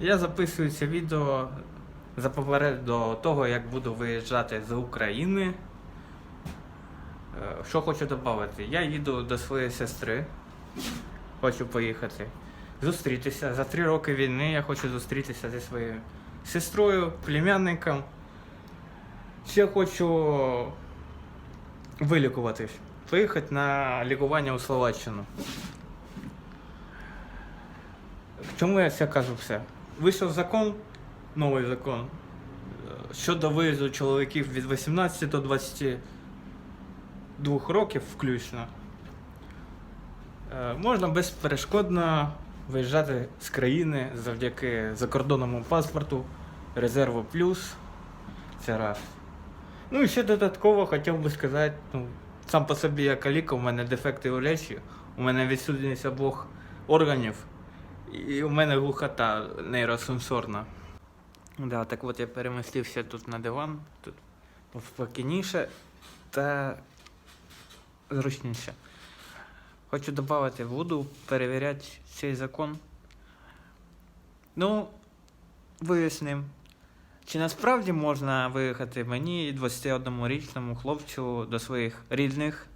Я записую це відео за поперед до того, як буду виїжджати з України. Е, Що хочу додати? Я їду до своєї сестри. Хочу поїхати. Зустрітися. За три роки війни я хочу зустрітися зі своєю сестрою, племянником. Ще хочу вилікуватись. Поїхати на лікування у Словаччину. Чому я це кажу все? Вийшов закон, новий закон е, щодо виїзду чоловіків від 18 до 22 років включно. Е, Можна безперешкодно виїжджати з країни завдяки закордонному паспорту, резерву плюс. Це раз. Ну і ще додатково хотів би сказати, ну, сам по собі я каліка, у мене дефекти у речі, у мене відсутність обох органів, і у мене глухота нейросенсорна. Да, так от я перемістився тут на диван, тут спокійніше та зручніше. Хочу додати, буду перевіряти цей закон. Ну, виясним. Чи насправді можна виїхати мені, 21-річному хлопцю, до своїх рідних